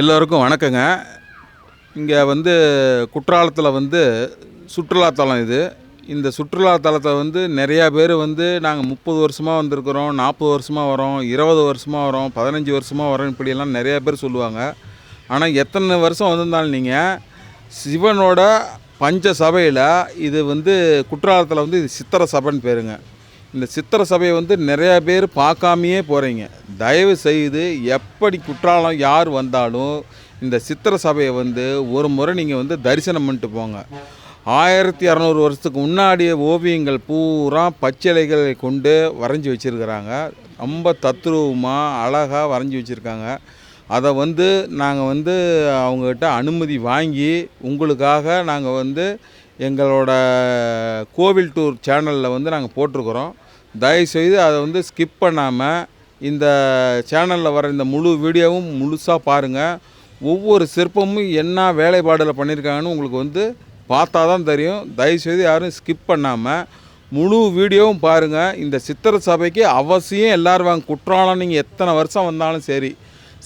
எல்லோருக்கும் வணக்கங்க. இங்கே வந்து குற்றாலத்தில் வந்து சுற்றுலாத்தலம் இது. இந்த சுற்றுலாத்தலத்தை வந்து நிறையா பேர் வந்து நாங்கள் முப்பது வருஷமாக வந்திருக்கிறோம் நாற்பது வருஷமாக வரோம் இருபது வருஷமாக வரோம் பதினஞ்சு வருஷமாக வரோம் இப்படியெல்லாம் நிறையா பேர் சொல்லுவாங்க. ஆனால் எத்தனை வருஷம் வந்திருந்தாலும் நீங்கள் சிவனோட பஞ்ச சபையில் இது வந்து குற்றாலத்தில் வந்து இது சித்திர சபைன்னு பேருங்க. இந்த சித்திர சபையை வந்து நிறையா பேர் பார்க்காமையே போகிறீங்க தயவு செய்து எப்படி குற்றாலம் யார் வந்தாலும் இந்த சித்திர சபையை வந்து ஒரு முறை நீங்கள் வந்து தரிசனம் பண்ணிட்டு போங்க. ஆயிரத்தி இரநூறு வருஷத்துக்கு முன்னாடிய ஓவியங்கள் பூரா பச்சிலைகளை கொண்டு வரைஞ்சி வச்சுருக்கிறாங்க. ரொம்ப தத்ரூபமாக அழகாக வரைஞ்சி வச்சுருக்காங்க. அதை வந்து நாங்கள் வந்து அவங்கக்கிட்ட அனுமதி வாங்கி உங்களுக்காக நாங்கள் வந்து எங்களோட கோவில் டூர் சேனலில் வந்து நாங்கள் போட்டிருக்கிறோம். தயவுசெய்து அதை வந்து ஸ்கிப் பண்ணாமல் இந்த சேனலில் வர இந்த முழு வீடியோவும் முழுசாக பாருங்கள் ஒவ்வொரு சிற்பமும் என்ன வேலைப்பாடில் பண்ணியிருக்காங்கன்னு உங்களுக்கு வந்து பார்த்தா தான் தெரியும். தயவுசெய்து யாரும் ஸ்கிப் பண்ணாமல் முழு வீடியோவும் பாருங்கள் இந்த சித்திர சபைக்கு அவசியம் எல்லோரும் வாங்க குற்றாலம் நீங்கள் எத்தனை வருஷம் வந்தாலும் சரி.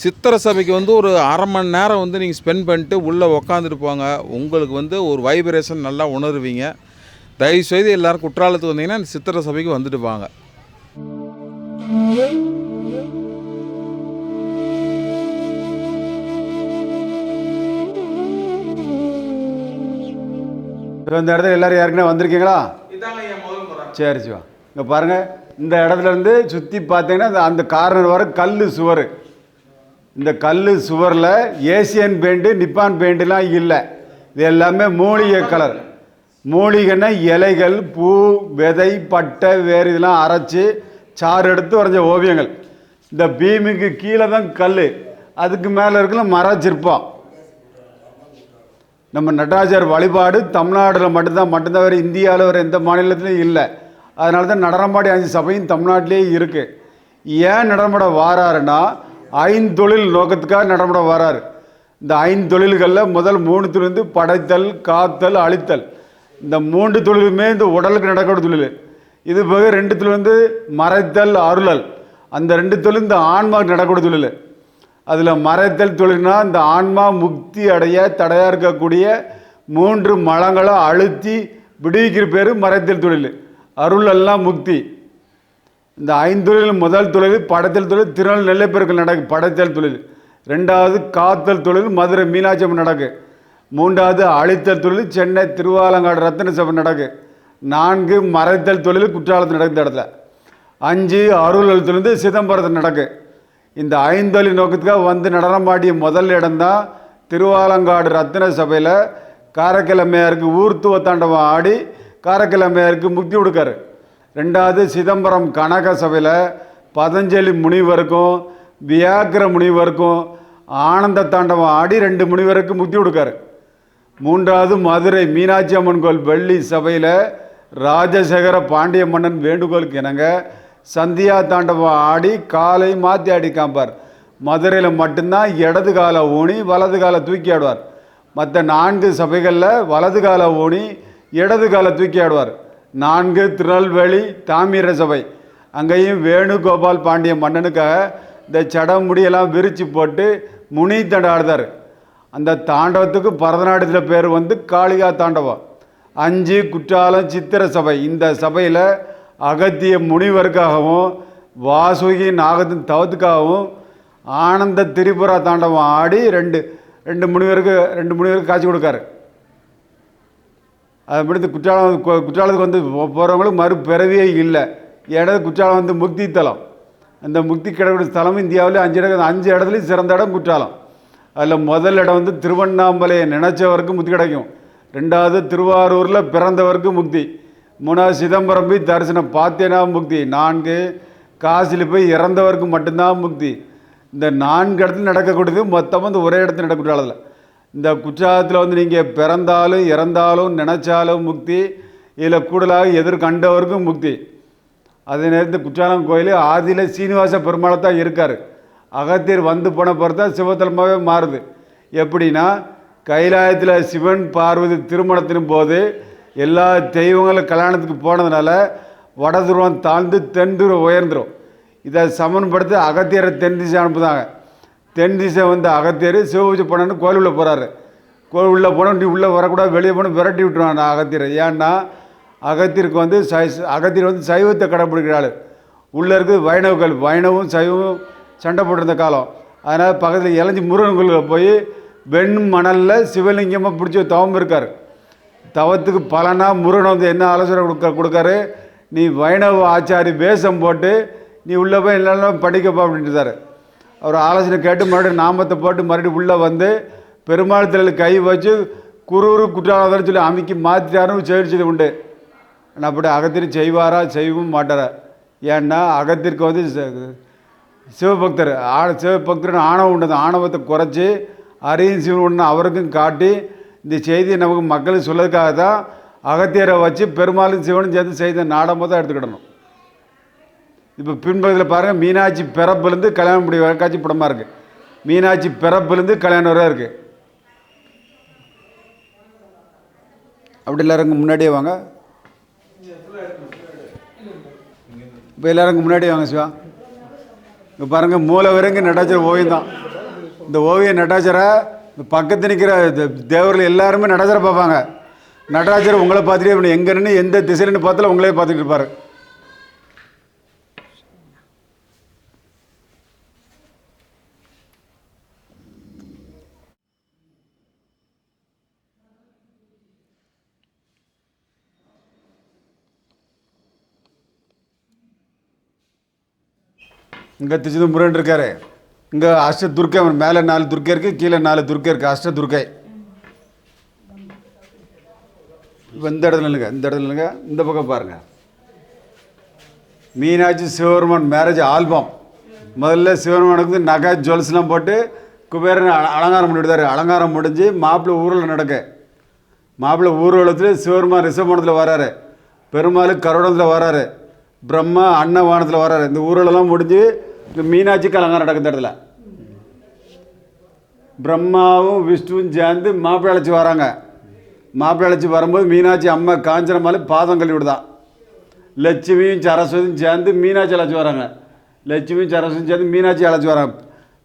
சித்திர சபைக்கு வந்து ஒரு அரை மணி நேரம் வந்து நீங்கள் ஸ்பெண்ட் பண்ணிட்டு உள்ளே உக்காந்துட்டு போங்க. உங்களுக்கு வந்து ஒரு வைப்ரேஷன் நல்லா உணர்வீங்க. தயவுசெய்து எல்லோரும் குற்றாலத்துக்கு வந்தீங்கன்னா இந்த சித்திர சபைக்கு வந்துட்டு வாங்க. இப்போ இந்த இடத்துல எல்லாரும் ஏற்கனவே வந்திருக்கீங்களா? சரி சிவா இங்கே பாருங்கள் இந்த இடத்துல இருந்து சுற்றி பார்த்தீங்கன்னா அந்த- அந்த கார்னர் வர கல் சுவர். இந்த கல் சுவரில் ஏசியன் பெயிண்ட்டு நிப்பான் பெயிண்ட்டுலாம் இல்லை. இது எல்லாமே மூலிகை கலர். மூலிகைன்னா இலைகள் பூ விதை பட்டை வேறு இதெல்லாம் அரைச்சி சாறு எடுத்து வரைஞ்ச ஓவியங்கள். இந்த பீமுக்கு கீழே தான் கல். அதுக்கு மேலே இருக்கலாம் மர சிற்பம். நம்ம நடராஜர் வழிபாடு தமிழ்நாட்டில் மட்டும்தான் மட்டும்தான் வேறு இந்தியாவில் வேறு எந்த மாநிலத்திலையும் இல்லை. அதனால தான் நடனமாடி அஞ்சு சபையும் தமிழ்நாட்டிலேயே இருக்குது ஏன் நடனமாட வாராருன்னா ஐந்தொழில் நோக்கத்துக்காக நடனமாட வாராரு. இந்த ஐந்தொழில்களில் முதல் மூணு தொழில் படைத்தல் காத்தல் அழித்தல். இந்த மூன்று தொழிலுமே இந்த உடலுக்கு நடக்கிற தொழில். இது போக ரெண்டு தொழில் வந்து மறைத்தல் அருளல். அந்த ரெண்டு தொழில் இந்த ஆன்மாவுக்கு நடக்கக்கூடிய தொழில். அதில் மறைத்தல் தொழில்னா இந்த ஆன்மா முக்தி அடைய தடையாக இருக்கக்கூடிய மூன்று மலங்களை அழுத்தி விடுவிக்கிற பேர் மறைத்தல் தொழில். அருள் எல்லாம் முக்தி. இந்த ஐந்தொழில் முதல் தொழில் படைத்தல் தொழில் திருநெல் பெருக்கள் நடக்கு படைத்தல் தொழில். ரெண்டாவது காத்தல் தொழில் மதுரை மீனாட்சி அம்மன் நடக்கு. மூன்றாவது அழித்தல் தொழில் சென்னை திருவாலங்காடு ரத்தின சபை நடக்கு. நான்கு மறைத்தல் தொழில் குற்றாலத்தில் நடக்குது இடத்துல. அஞ்சு அருள் தொழில் சிதம்பரத்தில் நடக்கு. இந்த ஐந்தொழி நோக்கத்துக்காக வந்து நடனமாடிய முதல் இடம்தான் திருவாலங்காடு ரத்தின சபையில் காரக்கிழமையாருக்கு ஊர்த்துவ தாண்டவம் ஆடி காரக்கிழமையாருக்கு முக்தி கொடுக்காரு. ரெண்டாவது சிதம்பரம் கனக சபையில் பதஞ்சலி முனிவருக்கும் வியாக்கிர முனிவருக்கும் ஆனந்த தாண்டவம் ஆடி ரெண்டு முனிவருக்கு முக்தி கொடுக்காரு. மூன்றாவது மதுரை மீனாட்சி அம்மன் கோயில் வெள்ளி சபையில் ராஜசேகர பாண்டிய மன்னன் வேண்டுகோளுக்கு இணங்க சந்தியா தாண்டவம் ஆடி காலை மாற்றி ஆடி மதுரையில் மட்டும்தான் இடது காலை ஊனி வலது காலை தூக்கி ஆடுவார். மற்ற நான்கு சபைகளில் வலது காலை ஊனி இடது காலை தூக்கி ஆடுவார். நான்கு திருநெல்வேலி தாமிர சபை. அங்கேயும் வேணுகோபால் பாண்டிய மன்னனுக்காக இந்த சடமுடியெல்லாம் விரித்து போட்டு முனி தண்டாடுதார் அந்த தாண்டவத்துக்கு பரதநாட்டியத்தில் பேர் வந்து காளிகா தாண்டவம் அஞ்சு குற்றாலம் சித்திர சபை. இந்த சபையில் அகத்திய முனிவருக்காகவும் வாசுகி நாகத்தின் தவத்துக்காகவும் ஆனந்த திரிபுரா தாண்டவம் ஆடி ரெண்டு ரெண்டு முனிவருக்கு ரெண்டு முனிவருக்கு காட்சி கொடுக்காரு. அதை முடித்து குற்றாலம் குற்றாலத்துக்கு வந்து போகிறவங்களுக்கு மறுபிறவியே இல்லை. இடது குற்றாலம் வந்து முக்தி தலம். அந்த முக்தி கிடக்கூடிய ஸ்தலம் இந்தியாவிலே அஞ்சு இடம் அஞ்சு இடத்துலையும் சிறந்த இடம் குற்றாலம். அதில் முதல் இடம் வந்து திருவண்ணாமலையை நினச்சவருக்கு முக்தி கிடைக்கும். ரெண்டாவது திருவாரூரில் பிறந்தவருக்கு முக்தி. மூணாவது சிதம்பரம் போய் தரிசனம் பார்த்தேனா முக்தி. நான்கு காசில் போய் இறந்தவருக்கு மட்டும்தான் முக்தி. இந்த நான்கு இடத்துல நடக்கக்கூடியது மொத்தமாக இந்த ஒரே இடத்துல நடக்கக்கூடிய அளவில் இந்த குற்றாலத்தில் வந்து நீங்கள் பிறந்தாலும் இறந்தாலும் நினச்சாலும் முக்தி. இதில் கூடுதலாக எதிர் கண்டவருக்கும் முக்தி. அதே நேரத்தில் குற்றாலம் கோயில் ஆதியில் சீனிவாச பெருமாளை தான் இருக்கார். அகத்தியர் வந்து போன பிறகு தான் சிவத்தலமாகவே மாறுது. எப்படின்னா கைலாயத்தில் சிவன் பார்வதி திருமணத்தின் போது எல்லா தெய்வங்களும் கல்யாணத்துக்கு போனதுனால வட துருவம் தாழ்ந்து தென் துருவம் உயர்ந்துடும் இதை சமன்படுத்தி அகத்தியரை தென் திசை அனுப்புதாங்க. தென் திசை வந்து அகத்தியர் சிவபூஜை பண்ணனு கோயில் உள்ளே போகிறாரு கோயில் உள்ளே போனால் நீ உள்ளே வரக்கூடாது வெளியே போனால் விரட்டி விட்டுருவான் அகத்தியர். ஏன்னா அகத்தியருக்கு வந்து சை அகத்தியர் வந்து சைவத்தை கடைப்பிடிக்கிற ஆள் உள்ளே இருக்குது வைணவ வைணவும் சைவமும் சண்டை போட்டிருந்த காலம். அதனால் பக்கத்தில் இளஞ்சி முருகன் கோயிலில் போய் வெண் மணலில் சிவலிங்கமாக பிடிச்சி தவம் இருக்கார். தவத்துக்கு பலனா முருகன் வந்து என்ன ஆலோசனை கொடுக்க கொடுக்காரு? நீ வைணவ ஆச்சாரி வேஷம் போட்டு நீ உள்ளே போய் எல்லாம் படிக்கப்பா அப்படின்ட்டுதாரு அவர் ஆலோசனை கேட்டு மறுபடியும் நாமத்தை போட்டு மறுபடியும் உள்ளே வந்து பெருமாள் தலையில் கை வச்சு குரூரு குற்றாலதான்னு சொல்லி அமைக்கி மாற்றிட்டாருன்னு செய்து உண்டு. ஆனால் அப்படி அகத்திற்கு செய்வாரா செய்யவும் மாட்டாரா? ஏன்னா அகத்திற்கு வந்து சிவபக்தர் ஆ சிவபக்தர் ஆணவம் உண்டு ஆணவத்தை குறைச்சி அரியும் சிவன் ஒன்று அவருக்கும் காட்டி இந்த செய்தியை நமக்கு மக்களுக்கு சொல்லதுக்காக தான் அகத்தியரை வச்சு பெருமாளும் சிவனும் சேர்ந்து செய்த நாடகமாக தான் எடுத்துக்கிடணும். இப்போ பின்பகுதியில் பாருங்கள் மீனாட்சி பிறப்புலேருந்து கல்யாணம் முடி காட்சி படமாக இருக்குது மீனாட்சி பிறப்புலேருந்து கல்யாணம் வரை இருக்குது அப்படி எல்லாருக்கும் முன்னாடியே வாங்க. இப்போ எல்லாரும் முன்னாடியே வாங்க சிவா. இங்கே பாருங்கள் மூளை வரைக்கும் நட்டாச்சர் ஓவியம் தான். இந்த ஓவியம் நடாச்சரை இந்த பக்கத்து நிற்கிற தேவர்கள் எல்லாருமே நடாச்சரை பார்ப்பாங்க. நடராஜர் உங்களை பார்த்துட்டே எங்கே நின்று எந்த திசையிலன்னு பார்த்தாலும் உங்களே பார்த்துட்டு இருப்பார். இங்கே திருச்சி முருகன் இருக்கார். இங்கே அஷ்ட துர்க்கை மேலே நாலு துர்க்கை இருக்குது கீழே நாலு துர்க்கை இருக்குது அஷ்ட துர்க்கை. இப்போ இந்த இடத்துல இல்லைங்க இந்த இடத்துல இல்லைங்க இந்த பக்கம் பாருங்கள் மீனாட்சி சிவபெருமான் மேரேஜ் ஆல்பம். முதல்ல சிவபெருமானுக்கு வந்து நகை ஜுவல்ஸ்லாம் போட்டு குபேரன் அலங்காரம் பண்ணிவிடுதாரு அலங்காரம் முடிஞ்சு மாப்பிள்ளை ஊரில் நடக்க. மாப்பிள்ளை ஊர்வலத்தில் சிவபெருமான் மனத்தில் வராரு. பெருமாள் கருடத்தில் வராரு. பிரம்மா அன்னவானத்தில் வராரு இந்த ஊர்வலம்லாம் முடிஞ்சு இந்த மீனாட்சிக்கு அலங்காரம் நடக்கிற இந்த இடத்துல. பிரம்மாவும் விஷ்ணுவும் சேர்ந்து மாப்பிள்ளை அழைச்சி வராங்க. மாப்பிள்ளை அழைச்சி வரும்போது மீனாட்சி அம்மா காஞ்சனமால பாதம் கழுவி விடுதான் லட்சுமியும் சரஸ்வதியும் சேர்ந்து மீனாட்சி அழைச்சி வராங்க. லட்சுமியும் சரஸ்வதியும் சேர்ந்து மீனாட்சி அழைச்சி வராங்க.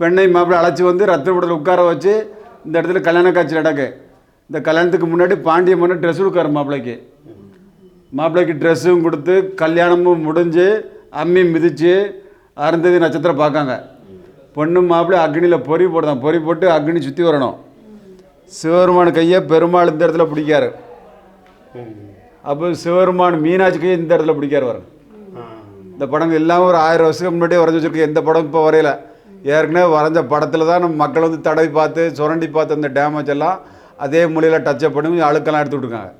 பெண்ணை மாப்பிள்ளை அழைச்சி வந்து ரத்தனப்படத்தில் உட்கார வச்சு இந்த இடத்துல கல்யாண காட்சி நடக்கு. இந்த கல்யாணத்துக்கு முன்னாடி பாண்டிய மன்னன் ட்ரெஸ் கொடுக்காரு மாப்பிள்ளைக்கு. மாப்பிள்ளைக்கு ட்ரெஸ்ஸும் கொடுத்து கல்யாணமும் முடிஞ்சு அம்மி மிதித்து அருந்ததி நட்சத்திரம் பார்க்காங்க. பொண்ணு மாப்பிள்ளை அக்னியில் பொறி போடுதான். பொறி போட்டு அக்னி சுற்றி வரணும். சிவபெருமான் கையை பெருமாள் இந்த இடத்துல பிடிக்காரு. அப்போ சிவபெருமான் மீனாட்சி கையை இந்த இடத்துல பிடிக்காரு வரும் இந்த படம் எல்லாம் ஒரு ஆயிரம் வருஷத்துக்கு முன்னாடியே வரைஞ்சி வச்சிருக்க எந்த படம் இப்போ வரையில. ஏற்கனவே வரைஞ்ச படத்தில் தான் நம்ம மக்கள் வந்து தடவி பார்த்து சுரண்டி பார்த்து அந்த டேமேஜ் எல்லாம் அதே மொழியில் டச்சப் பண்ணி அழுக்கெல்லாம் எடுத்து விட்டுருக்காங்க.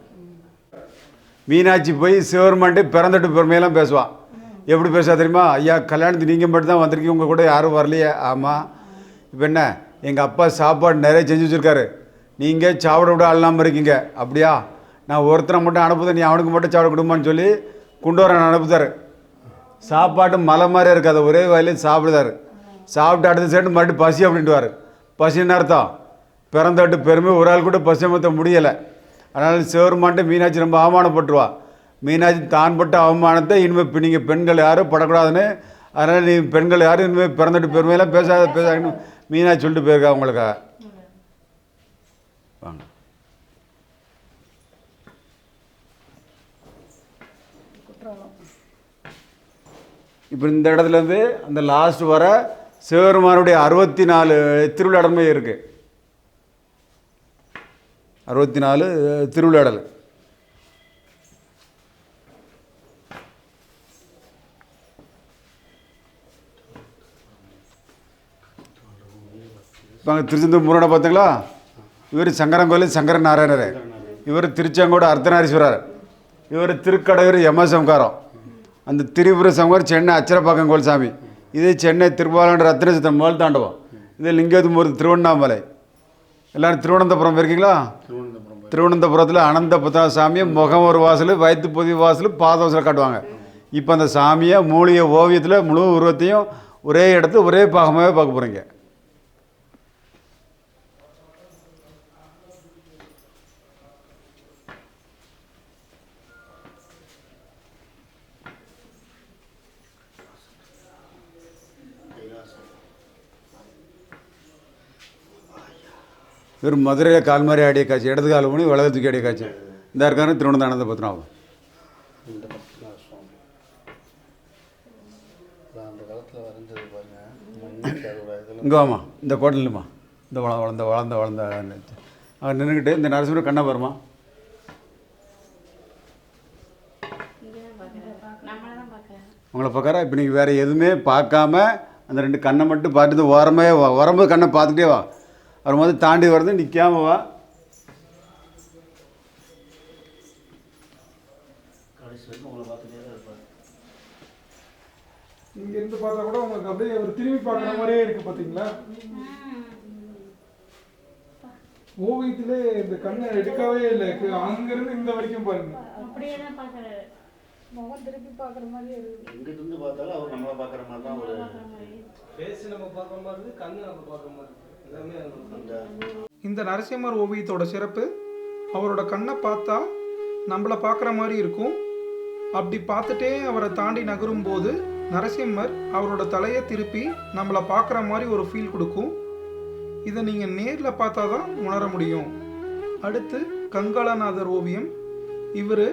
மீனாட்சி போய் சிவபெருமான்ட்டு பிறந்துட்டு பெருமையெல்லாம் பேசுவான் எப்படி பேசுவா தெரியுமா? ஐயா கல்யாணத்துக்கு நீங்கள் மட்டும் தான் வந்திருக்கீங்க உங்கள் கூட யாரும் வரலையே. ஆமாம் இப்போ என்ன? எங்கள் அப்பா சாப்பாடு நிறைய செஞ்சு வச்சுருக்காரு. நீங்கள் சாப்பிட விட அல்லாமல் இருக்கீங்க. அப்படியா? நான் ஒருத்தரை மட்டும் அனுப்புதேன் நீ அவனுக்கு மட்டும் சாப்பிட கொடுமான்னு சொல்லி கொண்டு வர அனுப்புதாரு. சாப்பாட்டு மலை மாதிரியே இருக்காது ஒரே வயலையும் சாப்பிடுதாரு. சாப்பிட்டு அடுத்த சைடு மறுபடியும் பசி அப்படின்ட்டுவார் பசின்னு அர்த்தம்? பிறந்தட்டு பெருமை ஒரு ஆள் கூட பசிமத்த முடியலை. அதனால் சிவருமான்ட்டு மீனாட்சி ரொம்ப அவமானப்பட்டுருவா. மீனாட்சி தான் பட்ட அவமானத்தை இனிமேல் நீங்கள் பெண்கள் யாரும் படக்கூடாதுன்னு அதனால் நீ பெண்கள் யாரும் இனிமேல் பிறந்துட்டு பெருமையெல்லாம் பேசாத பேசாங்கன்னு மீனாட்சி சொல்லிட்டு போயிருக்கா உங்களுக்காக வாங்க. இப்போ இந்த இடத்துலேருந்து அந்த லாஸ்ட் வர சிவபெருமானுடைய அறுபத்தி நாலு திருவிழாடமே இருக்குது அறுபத்தி நாலு திருவிழாடல் இப்போ திருச்செந்தூர் முருகனை பார்த்தீங்களா? இவர் சங்கரங்கோயில் சங்கர நாராயணர். இவர் திருச்செங்கோடு அர்த்தநாரீஸ்வரர். இவர் திருக்கடையூர் யமசம்காரம் அந்த திரிபுர சமகாரம் சென்னை அச்சரப்பாக்கம் கோயில் சாமி இது சென்னை திருப்பாலாண்டு ரத்னசித்தம் மேல் தாண்டவம். இது லிங்கத்துமூர்த்தி திருவண்ணாமலை. எல்லாரும் திருவனந்தபுரம் இருக்கீங்களா திருவனந்தபுரத்தில் அனந்த புத்தா சாமியை முகம் ஒரு வாசல் வயிற்று பொதி வாசல் பாத வாசல் காட்டுவாங்க. இப்போ அந்த சாமியை மூலிகை ஓவியத்தில் முழு உருவத்தையும் ஒரே இடத்துல ஒரே பாகமாகவே பார்க்க போகிறீங்க வெறும் மதுரையில் கால் மாதிரி ஆடிய காட்சி இடது கால் ஊனி வலது தூக்கி ஆடிய காட்சி. இந்த இருக்காரு திருவனந்தானந்த பத்மநாபம் இங்கே வாமா இந்த கோட்டில் இல்லைம்மா இந்த வள வளர்ந்த வளர்ந்த வளர்ந்த அங்கே நின்றுக்கிட்டு இந்த நரசிம்மர் கண்ணை பாருமா உங்களை பார்க்குறா? இப்போ நீங்கள் வேறு எதுவுமே பார்க்காம அந்த ரெண்டு கண்ணை மட்டும் பார்த்துட்டு ஓரமே வா வரும்போது கண்ணை பார்த்துட்டே வா. வரும்போது தாண்டி வருது நிற்காம வா. கடைசி வரைக்கும் உங்களை பார்த்துட்டே தான் இருப்பார். இங்க இருந்து பார்த்தா கூட உங்களுக்கு அப்படியே ஒரு திரும்பி பார்க்குற மாதிரியே இருக்கு பாத்தீங்களா? ஓவியத்திலே இந்த கண்ணை எடுக்கவே இல்லை. அங்கிருந்து இந்த வரைக்கும் பாருங்க. அப்படியே தான் பார்க்குறாரு. முகம் திருப்பி பார்க்குற மாதிரியே இருக்கு. எங்கிட்ட இருந்து பார்த்தாலும் அவர் நம்மளை பார்க்குற மாதிரி தான் ஒரு மாதிரி. ஃபேஸ் நம்ம பார்க்குற மாதிரி கண்ணு நம்ம பார்க்குற மாதிரி இந்த நரசிம்மர் ஓவியத்தோட சிறப்பு அவரோட கண்ணை பார்த்தா நம்மளை பார்க்குற மாதிரி இருக்கும். அப்படி பார்த்துட்டே அவரை தாண்டி நகரும் போது நரசிம்மர் அவரோட தலையை திருப்பி நம்மளை பார்க்குற மாதிரி ஒரு ஃபீல் கொடுக்கும். இதை நீங்கள் நேரில் பார்த்தா தான் உணர முடியும். அடுத்து கங்காளநாதர் ஓவியம். இவர்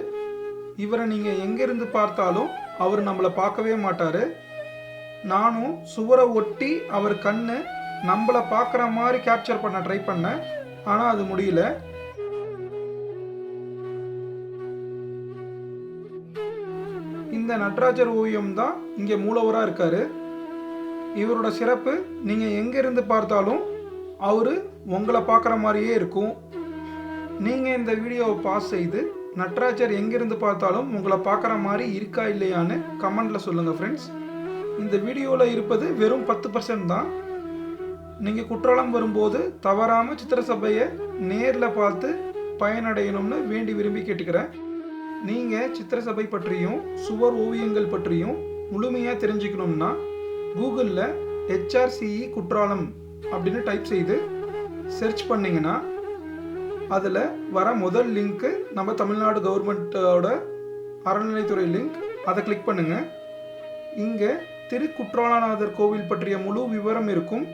இவரை நீங்கள் எங்கேருந்து பார்த்தாலும் அவர் நம்மளை பார்க்கவே மாட்டார். நானும் சுவரை ஒட்டி அவர் கண்ணு நம்மளை பார்க்குற மாதிரி கேப்சர் பண்ண ட்ரை பண்ணேன் ஆனால் அது முடியல. இந்த நட்ராஜர் ஓவியம் தான் இங்கே மூலவராக இருக்கார். இவரோட சிறப்பு நீங்கள் எங்கேருந்து பார்த்தாலும் அவர் உங்களை பார்க்குற மாதிரியே இருக்கும். நீங்கள் இந்த வீடியோவை பாஸ் செய்து நட்ராஜர் எங்கேருந்து பார்த்தாலும் உங்களை பார்க்குற மாதிரி இருக்கா இல்லையான்னு கமெண்டில் சொல்லுங்கள் ஃப்ரெண்ட்ஸ் இந்த வீடியோவில் இருப்பது வெறும் பத்து பர்சன்ட் தான். நீங்கள் குற்றாலம் வரும்போது தவறாமல் சித்திரசபையை நேரில் பார்த்து பயனடையணும்னு வேண்டி விரும்பி கேட்டுக்கிறேன். நீங்கள் சித்திரசபை பற்றியும் சுவர் ஓவியங்கள் பற்றியும் முழுமையாக தெரிஞ்சுக்கணும்னா கூகுளில் ஹெச்ஆர்சிஇ குற்றாலம் அப்படின்னு டைப் செய்து சர்ச் பண்ணிங்கன்னா அதில் வர முதல் லிங்க்கு நம்ம தமிழ்நாடு கவர்மெண்ட்டோட அறநிலைத்துறை லிங்க் அதை கிளிக் பண்ணுங்கள் இங்கே திருக்குற்றாலநாதர் கோவில் பற்றிய முழு விவரம் இருக்கும்.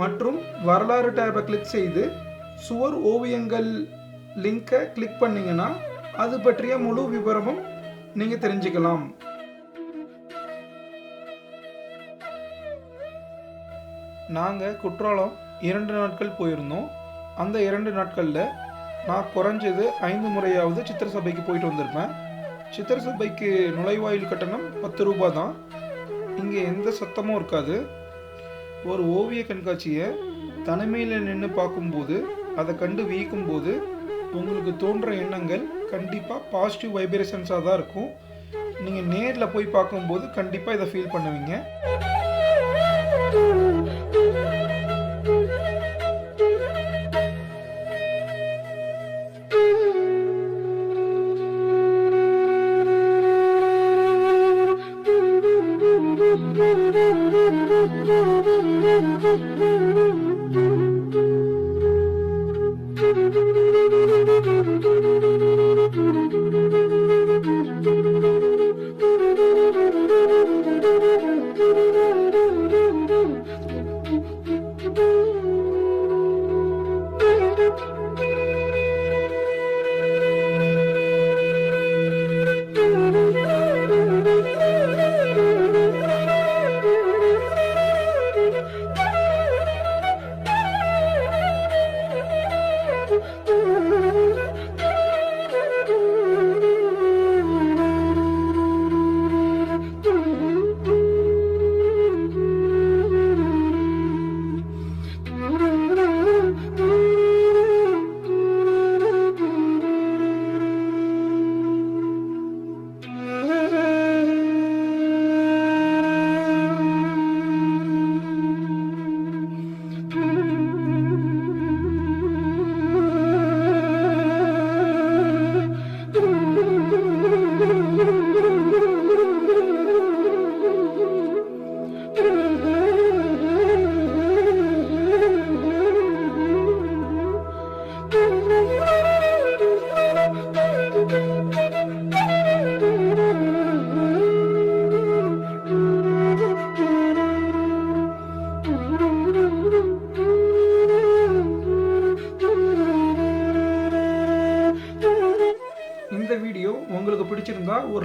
மற்றும் வரலாறு டேபை கிளிக் செய்து சுவர் ஓவியங்கள் லிங்கை கிளிக் பண்ணிங்கன்னா அது பற்றிய முழு விவரமும் நீங்கள் தெரிஞ்சுக்கலாம். நாங்கள் குற்றாலம் இரண்டு நாட்கள் போயிருந்தோம். அந்த இரண்டு நாட்களில் நான் குறைஞ்சது ஐந்து முறையாவது சித்திர சபைக்கு போயிட்டு வந்திருப்பேன். சித்திர சபைக்கு நுழைவாயில் கட்டணம் பத்து ரூபாய் தான். இங்கே எந்த சத்தமும் இருக்காது. ஒரு ஓவிய கண்காட்சியை தனிமையில் நின்று பார்க்கும்போது அதை கண்டு வியக்கும்போது உங்களுக்கு தோன்ற எண்ணங்கள் கண்டிப்பாக பாசிட்டிவ் வைப்ரேஷன்ஸாக தான் இருக்கும். நீங்கள் நேரில் போய் பார்க்கும்போது கண்டிப்பாக இதை ஃபீல் பண்ணுவீங்க.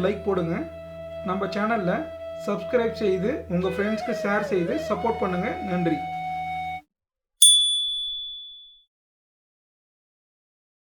லைக் போடுங்க. நம்ம சேனலில் சப்ஸ்கிரைப் செய்து உங்கள் ஃப்ரெண்ட்ஸ்க்கு ஷேர் செய்து சப்போர்ட் பண்ணுங்கள் நன்றி.